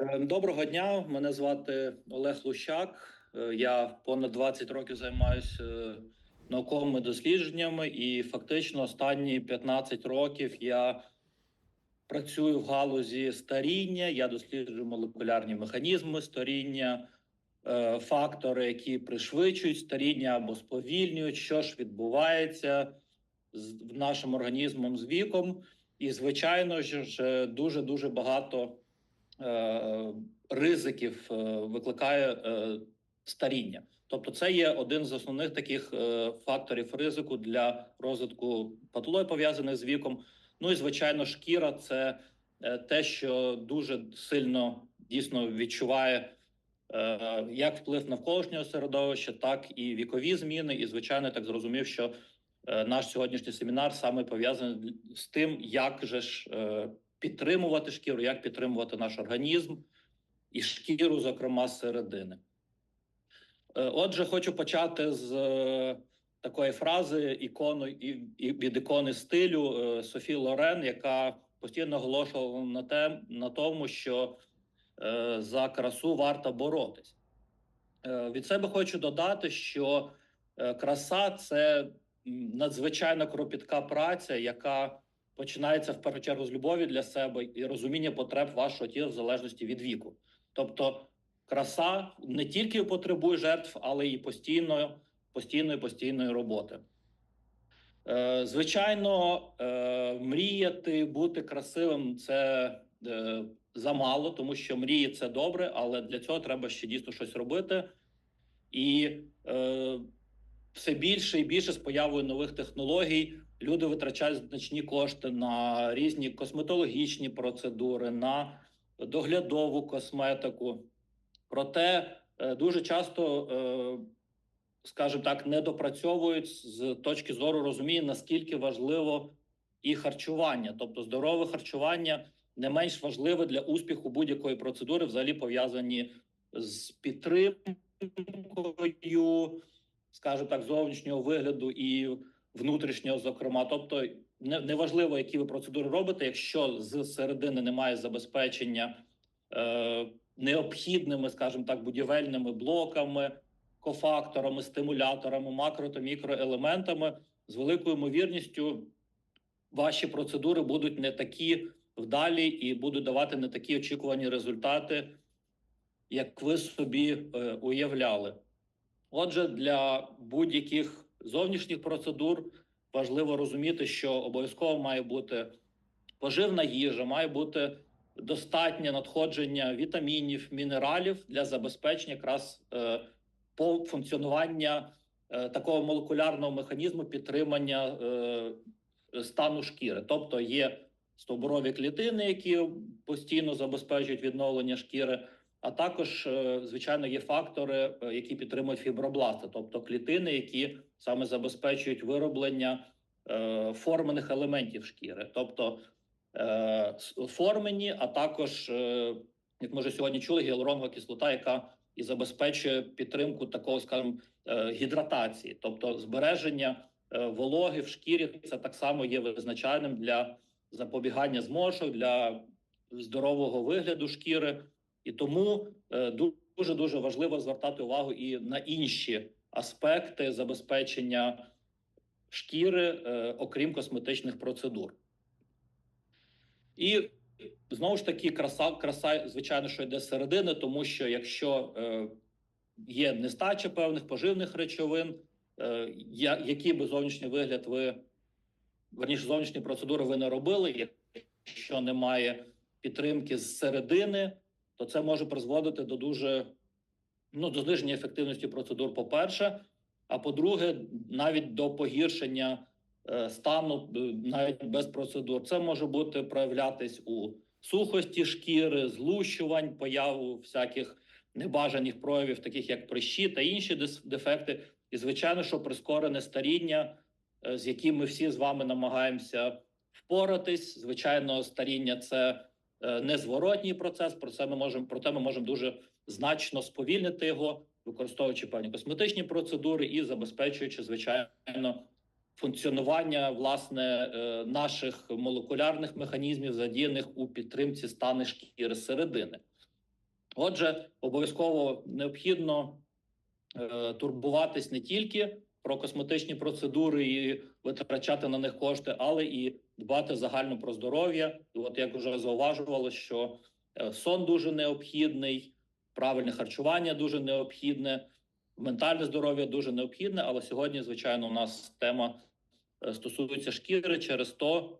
Е, Доброго дня, мене звати Олег Лущак. Е, Я понад 20 років займаюся науковими дослідженнями, і фактично останні 15 років я працюю в галузі старіння. Я досліджую молекулярні механізми старіння, е, фактори, які пришвидшують старіння або сповільнюють, що ж відбувається з нашим організмом з віком. І, звичайно ж, дуже дуже багато е, ризиків е, викликає е, старіння. Тобто, це є один з основних таких е, факторів ризику для розвитку патологій, пов'язаних з віком. Ну і звичайно, шкіра це е, те, що дуже сильно дійсно відчуває е, як вплив навколишнього середовища, так і вікові зміни. І звичайно, так зрозумів, що е, наш сьогоднішній семінар саме пов'язаний з тим, як же ж е, підтримувати шкіру, як підтримувати наш організм і шкіру, зокрема, з середини. Е, Отже, хочу почати з е, такої фрази ікону і, від ікони стилю е, Софі Лорен, яка постійно наголошувала на те, на тому, що за красу варто боротись. Від себе хочу додати, що краса це надзвичайно кропітка праця, яка починається в першу чергу з любові для себе і розуміння потреб вашого тіла в залежності від віку. Тобто, краса не тільки потребує жертв, але й постійно, постійної, постійної роботи. Е, звичайно, е, мріяти бути красивим це е, замало, тому що мрії це добре, але для цього треба ще дійсно щось робити. І все більше і більше з появою нових технологій люди витрачають значні кошти на різні косметологічні процедури, на доглядову косметику. Проте е, дуже часто, е, скажімо так, не допрацьовують з точки зору розуміння, наскільки важливо і харчування, тобто здорове харчування не менш важливе для успіху будь-якої процедури, взагалі пов'язані з підтримкою, скажімо так, зовнішнього вигляду і внутрішнього, зокрема. Тобто, не, неважливо, які ви процедури робите, якщо з середини немає забезпечення е, необхідними, скажімо так, будівельними блоками, кофакторами, стимуляторами, макро та мікроелементами, з великою ймовірністю ваші процедури будуть не такі вдалі і будуть давати не такі очікувані результати, як ви собі е, уявляли. Отже, для будь-яких зовнішніх процедур важливо розуміти, що обов'язково має бути поживна їжа, має бути достатнє надходження вітамінів, мінералів для забезпечення якраз е, по функціонування е, такого молекулярного механізму підтримання е, стану шкіри. Тобто є стовбурові клітини, які постійно забезпечують відновлення шкіри. А також, е, звичайно, є фактори, е, які підтримують фібробласти, тобто клітини, які саме забезпечують вироблення е, формених елементів шкіри, тобто формені, а також, як ми вже сьогодні чули, гіалуронова кислота, яка і забезпечує підтримку такого, скажімо, гідратації, тобто збереження вологи в шкірі, це так само є визначальним для запобігання зморшок, для здорового вигляду шкіри. І тому е, дуже дуже важливо звертати увагу і на інші аспекти забезпечення шкіри, е, окрім косметичних процедур. І знову ж таки, краса, краса, звичайно, що йде з середини, тому що якщо е, є нестача певних поживних речовин, який би зовнішній вигляд ви верніше зовнішні процедури ви не робили, якщо немає підтримки з середини, то це може призводити до дуже ну, до зниження ефективності процедур, по-перше. А по-друге, навіть до погіршення е, стану е, навіть без процедур. Це може бути проявлятись у сухості шкіри, злущувань, появу всяких небажаних проявів, таких як прищі та інші дефекти. І, звичайно, що прискорене старіння, е, з яким ми всі з вами намагаємося впоратись. Звичайно, старіння це незворотній процес. Про це ми можемо проте ми можемо дуже значно сповільнити його, використовуючи певні косметичні процедури і забезпечуючи звичайно функціонування власне е, наших молекулярних механізмів, задіяних у підтримці стани шкіри середини. Отже, обов'язково необхідно е, турбуватись не тільки про косметичні процедури і витрачати на них кошти, але і дбати загально про здоров'я. І от як вже зауважувало, що е, сон дуже необхідний, правильне харчування дуже необхідне, ментальне здоров'я дуже необхідне. Але сьогодні, звичайно, у нас тема е, стосується шкіри. Через то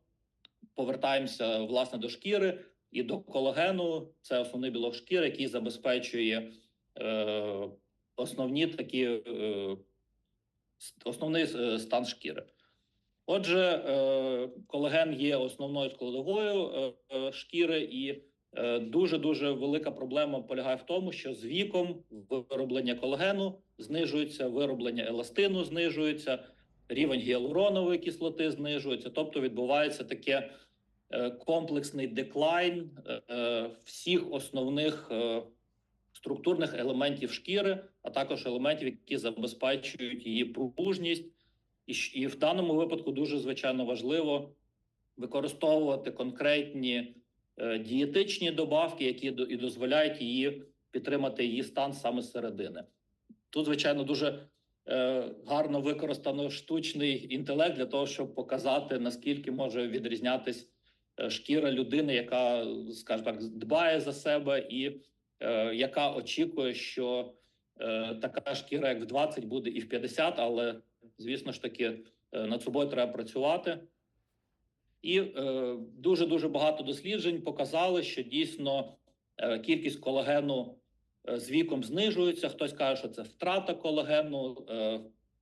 повертаємося власне до шкіри і до колагену. Це основний білок шкіри, який забезпечує е, основні такі е, основний е, стан шкіри. Отже, е, колаген є основною складовою е, е, шкіри, і дуже дуже велика проблема полягає в тому, що з віком вироблення колагену знижується, вироблення еластину знижується, рівень гіалуронової кислоти знижується, тобто відбувається таке комплексний деклайн всіх основних структурних елементів шкіри, а також елементів, які забезпечують її пружність. І, і в даному випадку дуже звичайно важливо використовувати конкретні е, дієтичні добавки, які до- і дозволяють її підтримати її стан саме з середини. Тут, звичайно, дуже е, гарно використано штучний інтелект для того, щоб показати наскільки може відрізнятись е, шкіра людини, яка, скажімо так, дбає за себе і е, яка очікує, що е, така шкіра, як в 20, буде і в 50, але звісно ж таки е, над собою треба працювати. І дуже дуже багато досліджень показали, що дійсно е, кількість колагену е, з віком знижується. Хтось каже, що це втрата колагену.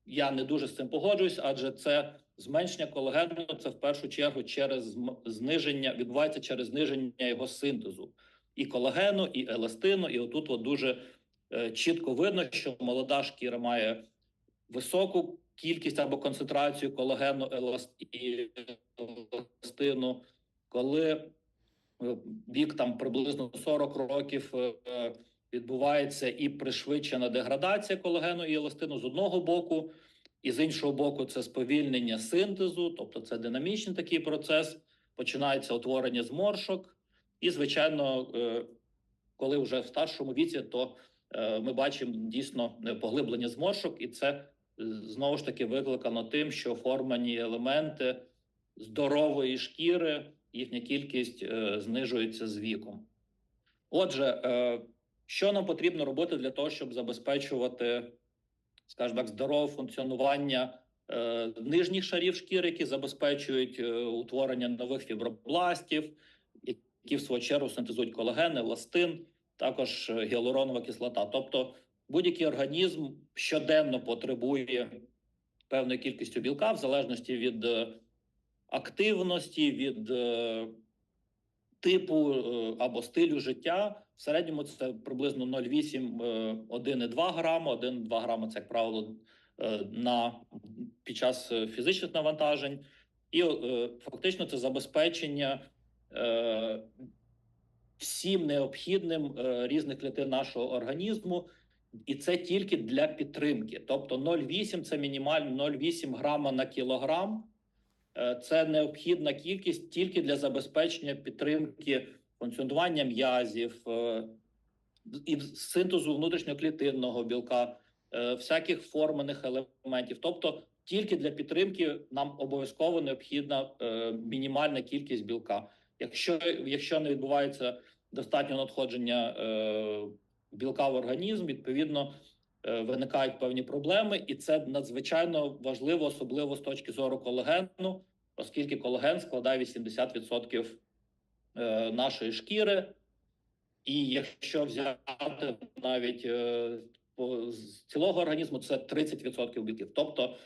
Я не дуже з цим погоджуюсь, адже це зменшення колагену. Це в першу чергу через зниження відбувається через зниження його синтезу і колагену, і еластину. І отут от дуже чітко видно, що молода шкіра має високу кількість або концентрацію колагену еластину, коли е, вік там приблизно 40 років е, відбувається і пришвидшена деградація колагену і еластину з одного боку, і з іншого боку, це сповільнення синтезу, тобто це динамічний такий процес. Починається утворення зморшок, і звичайно, е, коли вже в старшому віці, то ми бачимо дійсно поглиблення зморшок, і це знову ж таки викликано тим, що формані елементи здорової шкіри, їхня кількість е, знижується з віком. Отже, е, що нам потрібно робити для того, щоб забезпечувати, скажімо так, здорове функціонування е, нижніх шарів шкіри, які забезпечують е, утворення нових фібробластів, які в свою чергу синтезують колаген, еластин, також е, гіалуронова кислота. Тобто будь-який організм щоденно потребує певної кількістю білка в залежності від е, активності, від е, типу е, або стилю життя. В середньому це приблизно 0,8, е, 1,2 грама. 1,2 грама це, як правило, на під час фізичних навантажень, і фактично це забезпечення всім необхідним різних клітин нашого організму, і це тільки для підтримки. Тобто 0,8 це мінімально 0,8 грама на кілограм. Е, Це необхідна кількість тільки для забезпечення підтримки функціонування м'язів е, і синтезу внутрішньоклітинного білка, е, всяких форманих елементів. Тобто, тільки для підтримки нам обов'язково необхідна мінімальна кількість білка. Якщо, якщо не відбувається достатньо надходження білка в організм, відповідно е, виникають певні проблеми, і це надзвичайно важливо, особливо з точки зору колагену, оскільки колаген складає 80% е, нашої шкіри. І якщо взяти навіть е, з цілого організму, це 30% білків, тобто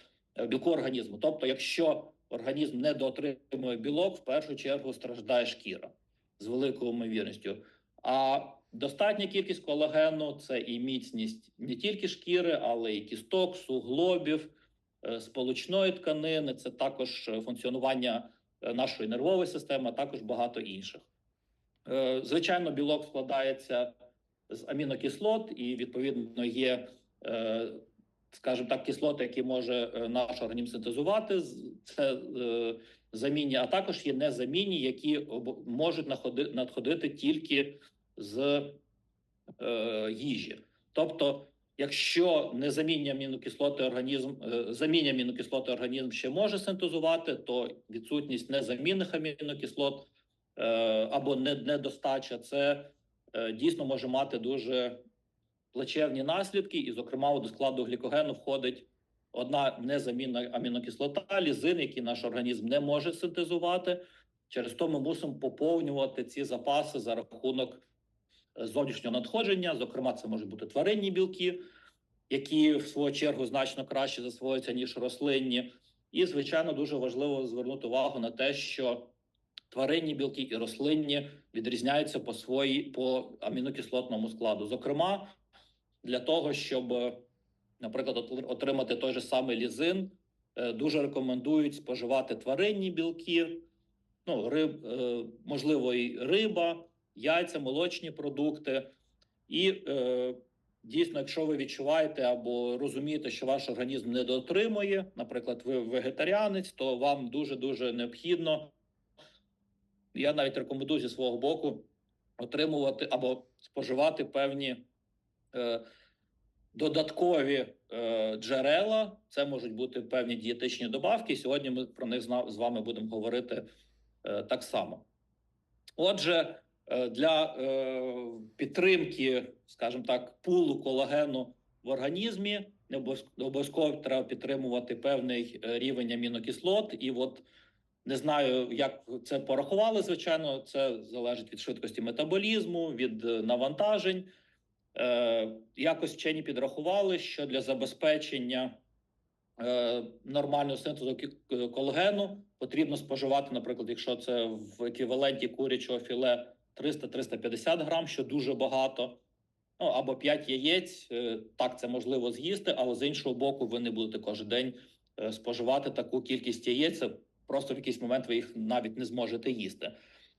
білку організму. Тобто, якщо організм не доотримує білок, в першу чергу страждає шкіра з великою ймовірністю. А достатня кількість колагену це і міцність не тільки шкіри, але і кісток, суглобів, е, сполучної тканини. Це також функціонування е, нашої нервової системи, а також багато інших. Е, Звичайно, білок складається з амінокислот, і відповідно є, скажімо так, кислоти, які може наш організм синтезувати. Це замінні, а також є незамінні, які можуть надходити тільки з е, їжі. Тобто, якщо незамінні амінокислоти організм е, замінні амінокислоти організм ще може синтезувати, то відсутність незамінних амінокислот е, або недостача це е, дійсно може мати дуже плачевні наслідки, і, зокрема, до складу глікогену входить одна незамінна амінокислота, лізин, який наш організм не може синтезувати. Через то ми мусимо поповнювати ці запаси за рахунок зовнішнього надходження. Зокрема, це можуть бути тваринні білки, які в свою чергу значно краще засвоюються ніж рослинні. І, звичайно, дуже важливо звернути увагу на те, що тваринні білки і рослинні відрізняються по своїй по амінокислотному складу. Зокрема, для того, щоб, наприклад, отримати той же самий лізин, е, дуже рекомендують споживати тваринні білки, ну, риб, е, можливо, і риба, яйця, молочні продукти. І е, дійсно, якщо ви відчуваєте або розумієте, що ваш організм не дотримує, наприклад, ви вегетаріанець, то вам дуже дуже необхідно. Я навіть рекомендую зі свого боку отримувати або споживати певні е, додаткові е, джерела. Це можуть бути певні дієтичні добавки. Сьогодні ми про них з вами будемо говорити е, так само. Отже, для е, підтримки, скажімо так, пулу колагену в організмі не обов'язково треба підтримувати певний е, рівень амінокислот. І от не знаю, як це порахували. Звичайно, це залежить від швидкості метаболізму, від е, навантажень. Е, якось вчені підрахували, що для забезпечення е, нормального синтезу колагену потрібно споживати, наприклад, якщо це в еквіваленті курячого філе 300-350 грам, що дуже багато. Ну або 5 яєць. Е, так, це можливо з'їсти, але з іншого боку, ви не будете кожен день е, споживати таку кількість яєць. Просто в якийсь момент ви їх навіть не зможете їсти.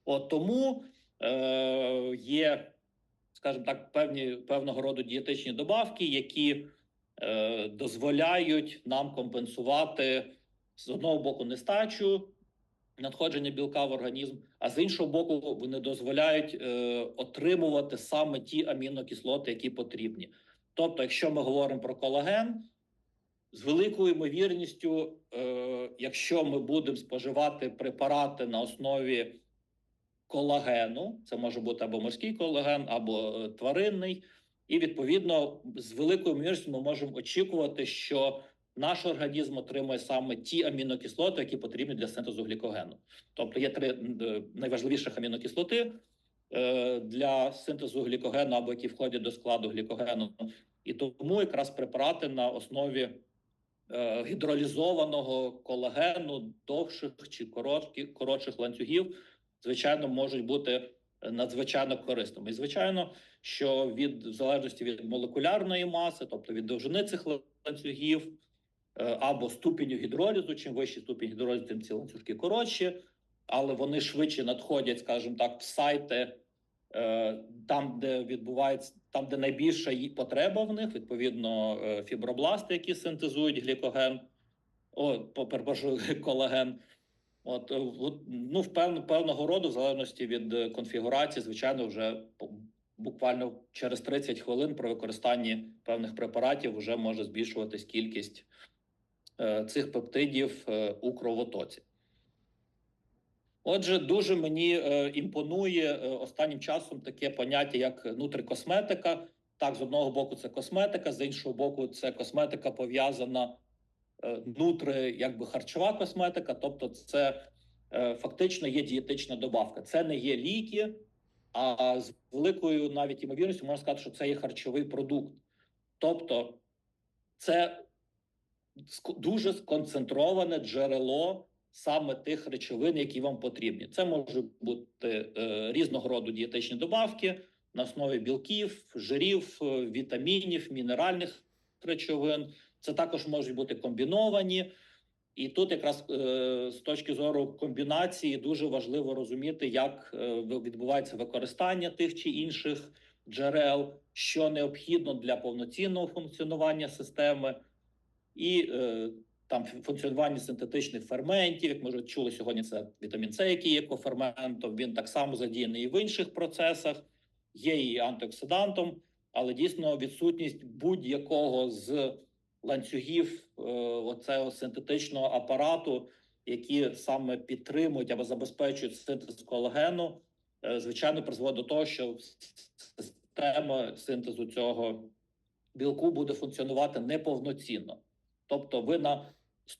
От тому е, є, скажімо так, певні певного роду дієтичні добавки, які е, дозволяють нам компенсувати з одного боку нестачу надходження білка в організм, а з іншого боку, вони дозволяють е, отримувати саме ті амінокислоти, які потрібні. Тобто, якщо ми говоримо про колаген, з великою ймовірністю, е, якщо ми будемо споживати препарати на основі колагену, це може бути або морський колаген, або е, тваринний, і відповідно з великою ймовірністю ми можемо очікувати, що наш організм отримує саме ті амінокислоти, які потрібні для синтезу глікогену. Тобто є три е, найважливіших амінокислоти е, для синтезу глікогену або які входять до складу глікогену. І тому якраз препарати на основі е, гідролізованого колагену, довших чи короткі, коротших ланцюгів, звичайно, можуть бути надзвичайно корисними. І звичайно, що від в залежності від молекулярної маси, тобто від довжини цих ланцюгів, або ступеню гідролізу, чим вищий ступінь гідролізу, тим ці ланцюжки коротші, але вони швидше надходять, скажімо так, в сайти. е, Там, де відбувається, там, де найбільша потреба в них, відповідно, е, фібробласти, які синтезують глікоген, о, перепрошую, колаген. От, е, ну, в пев, певного роду, в залежності від е, конфігурації, звичайно, вже буквально через 30 хвилин при використанні певних препаратів вже може збільшуватись кількість е, цих пептидів е, у кровотоці. Отже, дуже мені е, імпонує е, останнім часом таке поняття, як нутрикосметика. Так, з одного боку, це косметика, з іншого боку, це косметика пов'язана е, нутри, якби харчова косметика, тобто, це е, фактично є дієтична добавка. Це не є ліки, а з великою навіть ймовірністю можна сказати, що це є харчовий продукт. Тобто, це дуже сконцентроване джерело саме тих речовин, які вам потрібні. Це можуть бути е, різного роду дієтичні добавки на основі білків, жирів, е, вітамінів, мінеральних речовин. Це також можуть бути комбіновані. І тут якраз е, з точки зору комбінації дуже важливо розуміти, як е, відбувається використання тих чи інших джерел, що необхідно для повноцінного функціонування системи, і е, там функціонування синтетичних ферментів. Як ми вже чули сьогодні, це вітамін С, який є коферментом. Він так само задіяний і в інших процесах. є і антиоксидантом, але дійсно відсутність будь-якого з ланцюгів е, оцього синтетичного апарату, які саме підтримують або забезпечують синтез колагену, е, звичайно, призводить до того, що система синтезу цього білку буде функціонувати неповноцінно. Тобто, ви на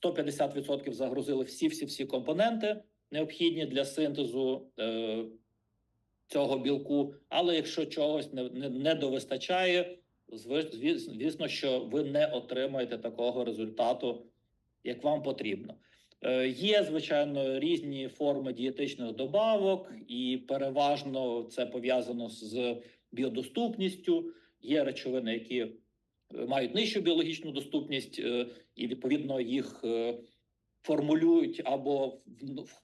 150% загрузили всі всі всі компоненти, необхідні для синтезу е, цього білку. Але якщо чогось не, не, не довистачає, звісно, що ви не отримаєте такого результату, як вам потрібно. Е, Є, звичайно, різні форми дієтичних добавок, і переважно це пов'язано з біодоступністю. Є речовини, які мають нижчу біологічну доступність, е, і відповідно їх е, формулюють або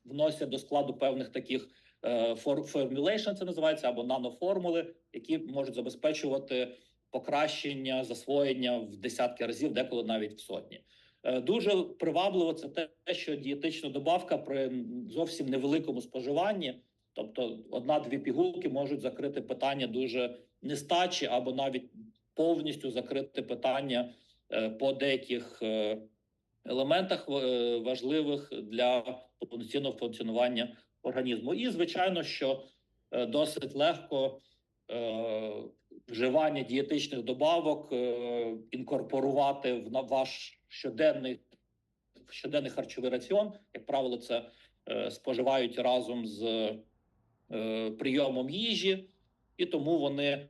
вносять до складу певних таких е, фор- formulation, це називається, або наноформули, які можуть забезпечувати покращення засвоєння в десятки разів, деколи навіть в сотні. Е, Дуже привабливо це те, що дієтична добавка при зовсім невеликому споживанні, тобто одна-дві пігулки можуть закрити питання дуже нестачі, або навіть повністю закрити питання по деяких е, елементах е, важливих для повноцінного функціонування організму. І звичайно, що е, досить легко е, вживання дієтичних добавок е, інкорпорувати в ваш щоденний щоденний харчовий раціон. Як правило, це е, споживають разом з е, прийомом їжі, і тому вони е,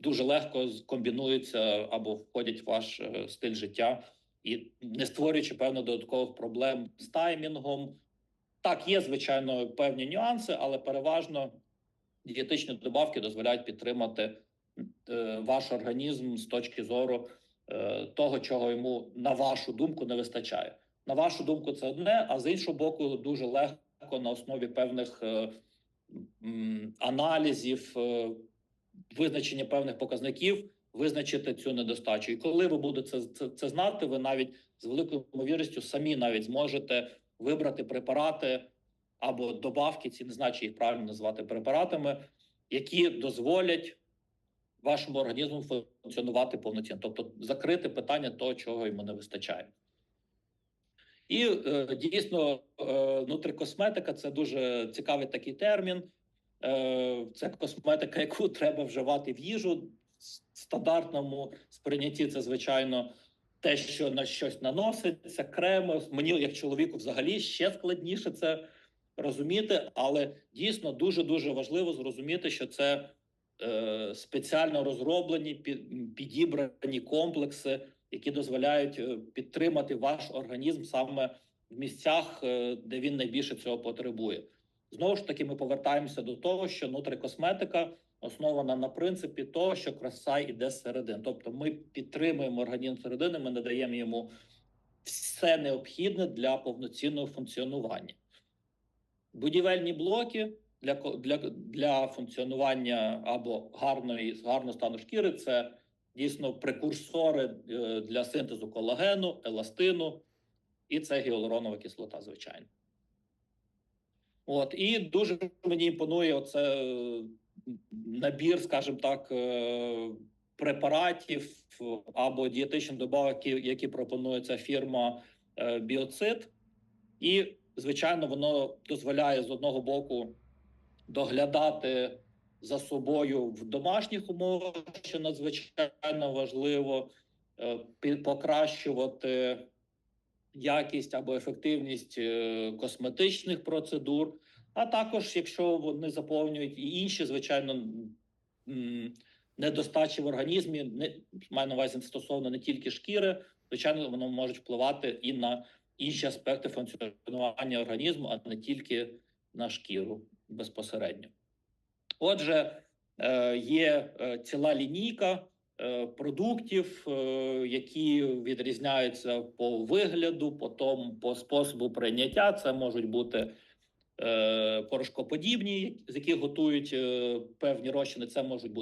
дуже легко комбінуються або входять в ваш е, стиль життя, і не створюючи певно додаткових проблем з таймінгом. Так, є звичайно певні нюанси, але переважно дієтичні добавки дозволяють підтримати е, ваш організм з точки зору е, того, чого йому, на вашу думку, не вистачає. На вашу думку, це одне, а з іншого боку, дуже легко на основі певних е, аналізів, е, визначення певних показників визначити цю недостачу. І коли ви будете це, це, це знати, ви навіть з великою ймовірністю самі навіть зможете вибрати препарати або добавки, ці не знаю, чи їх правильно назвати препаратами, які дозволять вашому організму функціонувати повноцінно, тобто закрити питання того, чого йому не вистачає. І е, дійсно, е, нутрикосметика це дуже цікавий такий термін. Е, це косметика, яку треба вживати в їжу. Стандартному сприйнятті це, звичайно, те, що на щось наноситься, креми. Мені, як чоловіку, взагалі ще складніше це розуміти, але дійсно дуже дуже важливо зрозуміти, що це е, спеціально розроблені, пі- підібрані комплекси, які дозволяють е, підтримати ваш організм саме в місцях, е, де він найбільше цього потребує. Знову ж таки, ми повертаємося до того, що нутрикосметика основана на принципі того, що краса йде зсередин. Тобто, ми підтримуємо організм середини, ми надаємо йому все необхідне для повноцінного функціонування. Будівельні блоки для, для, для функціонування або гарної гарного стану шкіри це дійсно прекурсори е, для синтезу колагену, еластину, і це гіалуронова кислота, звичайно. От і дуже мені імпонує оце е, набір, скажімо так, е, препаратів або дієтичних добавок, які, пропонує ця фірма е, Біоцит. І, звичайно, воно дозволяє з одного боку доглядати за собою в домашніх умовах, що надзвичайно важливо, е, покращувати якість або ефективність е, косметичних процедур, а також, якщо вони заповнюють і інші, звичайно, недостачі в організмі, не маю на увазі стосовно не тільки шкіри, звичайно, воно може впливати і на інші аспекти функціонування організму, а не тільки на шкіру безпосередньо. Отже, е, є е, ціла лінійка продуктів, е, які відрізняються по вигляду, по тому, по способу прийняття. Це можуть бути е, порошкоподібні, з яких готують е, певні розчини. Це можуть бути